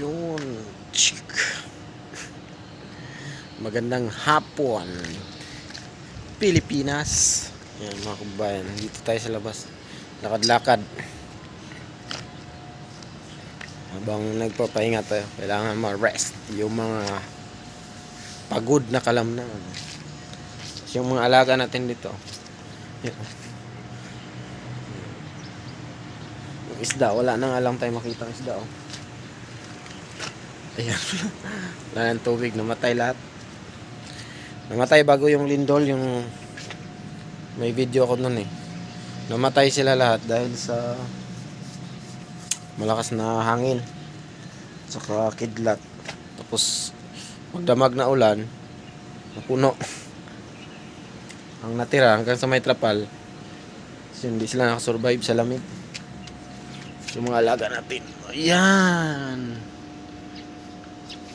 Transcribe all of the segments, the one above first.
Yun. Chick. Magandang hapon. Pilipinas. Yan mga kabayan. Dito tayo sa labas. Lakad-lakad. Habang nagpapahinga tayo, kailangan ma-rest yung mga pagod na kalamnan. Yung mga alaga natin dito. Yung isda, wala nang alam tayo makita ng isda. Oh. Ayan. wala tubig, namatay lahat. Namatay bago yung lindol, yung may video ko nun eh. Namatay sila lahat dahil sa malakas na hangin. Saka kidlat. Tapos magdamag na ulan, napuno. Ang natira hanggang sa may trapal, kasi hindi sila nakasurvive sa lamig. Yung mga alaga natin. Ayan.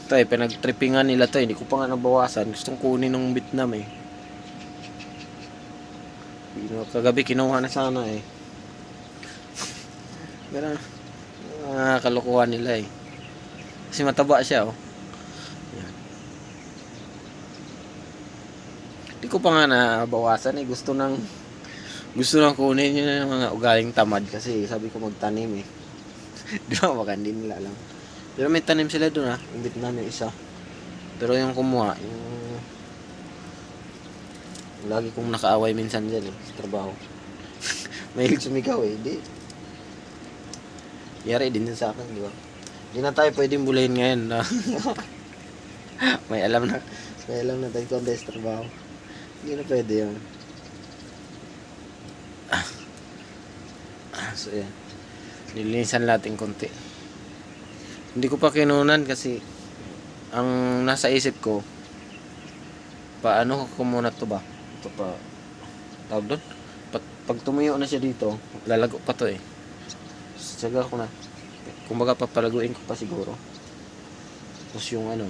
Ito eh, pinagtrippingan nila to eh. Hindi ko pa nga nabawasan. Gustong kunin ng Vietnam eh. Kagabi kinuha na sana eh. Pero, ah, kalokohan nila eh. Kasi mataba siya oh. Hindi ko pa nga nabawasan eh. Gusto nang gusto nang kunin yun yung mga ugaling tamad kasi sabi ko magtanim eh. Di ba baka hindi nila alam. Pero may tanim sila doon ah. Yung Vietnam yung isa. Pero yung kumuha, yung lagi kong nakaaway minsan dyan eh, sa trabaho. Mahilig sumigaw eh, di. Yari din din sa akin, di ba? Hindi na tayo pwedeng bulayin ngayon na may alam na may alam na tayo konti sa trabaho. Hindi na pwede yun. Ah, so yan. Nilinisan natin konti. Hindi ko pa kinunan kasi ang nasa isip ko paano ko muna to ba? Ito pa tawag doon? Pag, pag tumuyo na siya dito, lalago pa to eh. Tsaga ko na. Kumbaga papalaguin ko pa siguro. Tapos yung ano,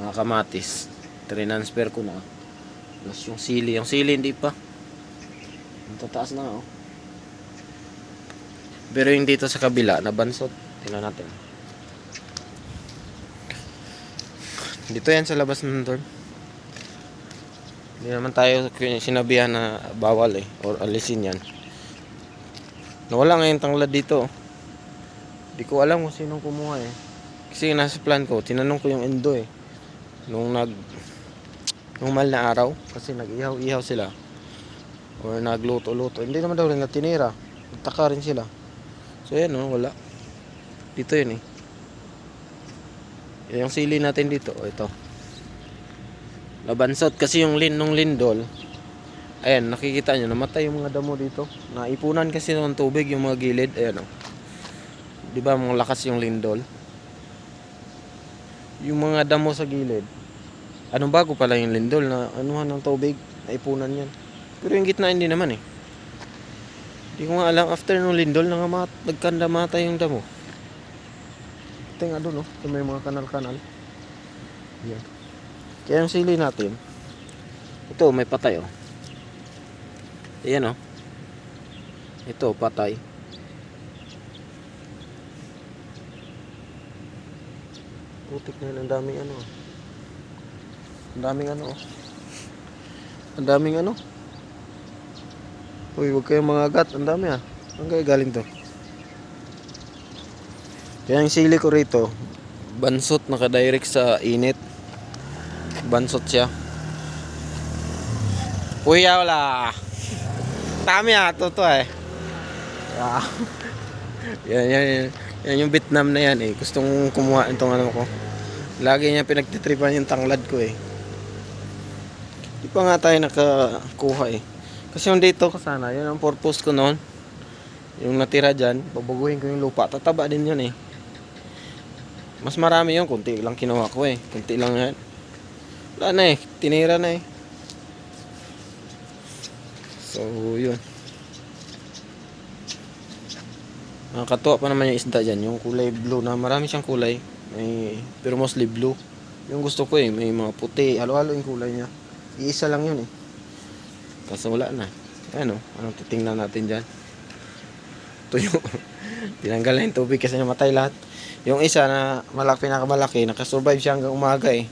mga kamatis, transfer ko na. Tapos yung sili, yung sili hindi pa. Ang tataas na oh. Pero yung dito sa kabila, nabansot. Tingnan natin. Dito yan sa labas ng dorm. Hindi naman tayo sinabihan na bawal eh. Or alisin yan. Nawala ngayon tanglad dito. Hindi ko alam kung sinong kumuha eh. Kasi nasa plan ko, tinanong ko yung endo eh. Nung nag... Nung mal na araw. Kasi nag-ihaw-ihaw sila. Or nagluto-luto. Hindi naman daw rin na tinira. Nagtaka rin sila. So yan oh, wala. Dito yun eh. Yung sili natin dito, oh, ito. Labansot kasi yung lin nung lindol. Ayan, nakikita nyo, namatay yung mga damo dito. Naipunan kasi ng tubig yung mga gilid. Ayan oh. Di ba mga lakas yung lindol? Yung mga damo sa gilid. Anong bago pala yung lindol na anuhan ng tubig? Naipunan yan. Pero yung gitna hindi naman eh. Hindi ko nga alam, after nung lindol, nangamat, nagkanda mata yung damo. Nga doon, oh. Ito may mga kanal-kanal. Yan. Kaya yung sili natin, ito, may patay, oh. Ayan, oh. Ito, patay. Putik na yun, ang daming ano. Ang daming ano, oh. Ang daming ano. Uy, huwag kayong mga agat. Ang dami ah. Kayo galing to? Kaya yung sili ko rito, bansot nakadirect sa init. Bansot siya. Uy, ah, wala. Dami ah, to to eh. Ah. yan, yan, yan. Yan yung Vietnam na yan eh. Gustong kumuha itong ano ko. Lagi niya pinagtitripan yung tanglad ko eh. Di pa nga tayo nakakuha eh. Kasi yung dito ko sana, yun ang purpose ko noon. Yung natira dyan, babaguhin ko yung lupa. Tataba din yun eh. Mas marami yun, kunti lang kinuha ko eh. Kunti lang yan. Wala na eh, tinira na eh. So, yun. Nakakatuwa pa naman yung isda dyan. Yung kulay blue na marami siyang kulay. May, pero mostly blue. Yung gusto ko eh, may mga puti. Halo-halo yung kulay niya. Iisa lang yun eh. Kaso wala na. Ano, anong titingnan natin dyan? Tuyo. Tinanggal na yung tubig kasi namatay lahat. Yung isa na malaki, pinakamalaki, nakasurvive siya hanggang umaga eh.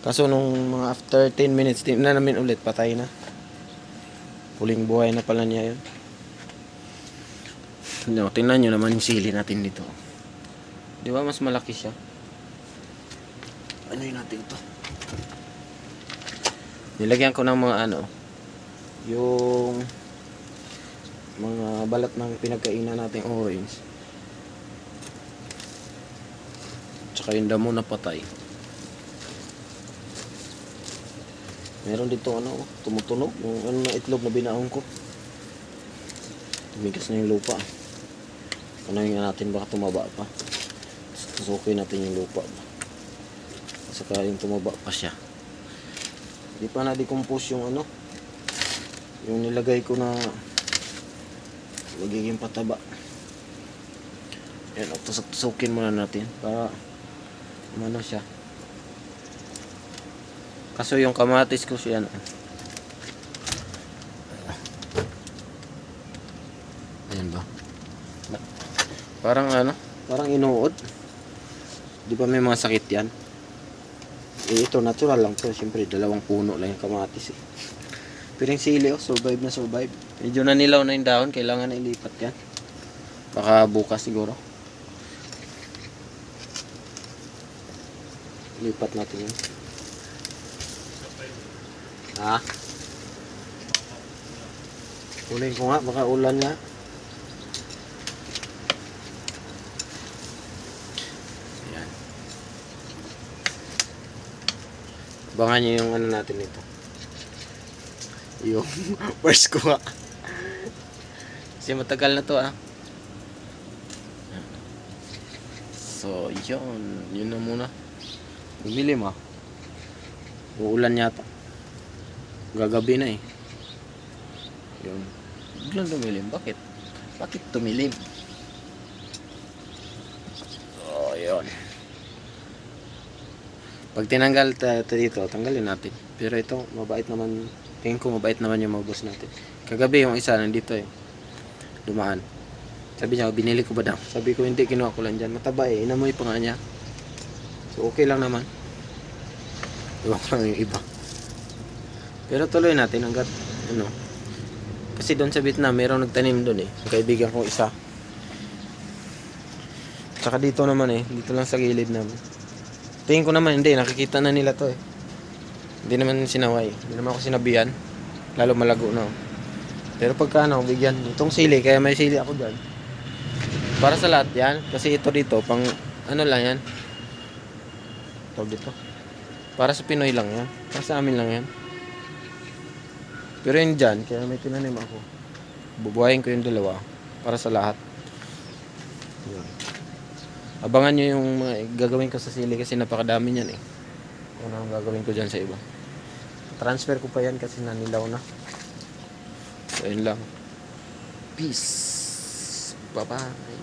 Kaso nung mga after 10 minutes, tingnan namin ulit, patay na. Huling buhay na pala niya yun. No, tingnan nyo naman yung sili natin dito. Di ba mas malaki siya? Ano yun natin to? Nilagyan ko ng mga ano, yung mga balat ng pinagkainan nating orange. Tsaka yung damo na patay. Meron dito ano, tumutunog. Yung ano na itlog na binaon ko. Tumigas na yung lupa. Tanongin nga natin baka tumaba pa. Susukin natin yung lupa. Saka yung tumaba pa siya. Hindi pa na-decompose yung ano. Yung nilagay ko na magiging pataba. Yan, tusok-tusokin muna natin para ano siya. Kaso yung kamatis ko siya ano. Ayan ba? Na- Parang ano? Parang inuod. Di ba may mga sakit yan? Eh, ito natural lang to. Siyempre, dalawang puno lang yung kamatis eh. Pero yung sili, oh, survive na survive. Medyo nanilaw na yung dahon. Kailangan na ilipat yan. Baka bukas siguro. Lipat natin yun. Ha? Kunin ko nga, baka ulan nga. Yan. Abangan nyo yung ano natin ito. Yung first ko nga. Kasi matagal na to ah. So, yun. Yun na muna. Umilim ah. Uulan yata. Gagabi na eh. Yun. Biglang tumilim. Bakit? Bakit tumilim? So, yun. Pag tinanggal tayo dito, tanggalin natin. Pero ito, mabait naman. Tingin ko mabait naman yung mga boss natin. Kagabi yung isa nandito eh. Dumaan. Sabi niya, binili ko ba daw? Sabi ko, hindi, kinuha ko lang dyan. Mataba eh, inamoy pa nga niya. So, okay lang naman. Iwan ko lang yung iba. Pero tuloy natin hanggat, ano. Kasi doon sa Vietnam, mayroong nagtanim doon eh. Kaibigan ko isa. Tsaka dito naman eh, dito lang sa gilid namin. Tingin ko naman, hindi, nakikita na nila to eh. Hindi naman sinaway. Hindi naman ako sinabihan. Lalo malago na. oh. Pero pagka ano, bigyan. Itong sili, kaya may sili ako dyan. Para sa lahat yan. Kasi ito dito, pang ano lang yan. Tawag dito. Para sa Pinoy lang yan. Para sa amin lang yan. Pero yun dyan, kaya may tinanim ako. Bubuhayin ko yung dalawa. Para sa lahat. Yun. Abangan nyo yung mga gagawin ko sa sili kasi napakadami niyan eh. Ano ang gagawin ko dyan sa iba. Transfer ko pa yan kasi nanilaw na. So, yun lang. Peace. Bye-bye.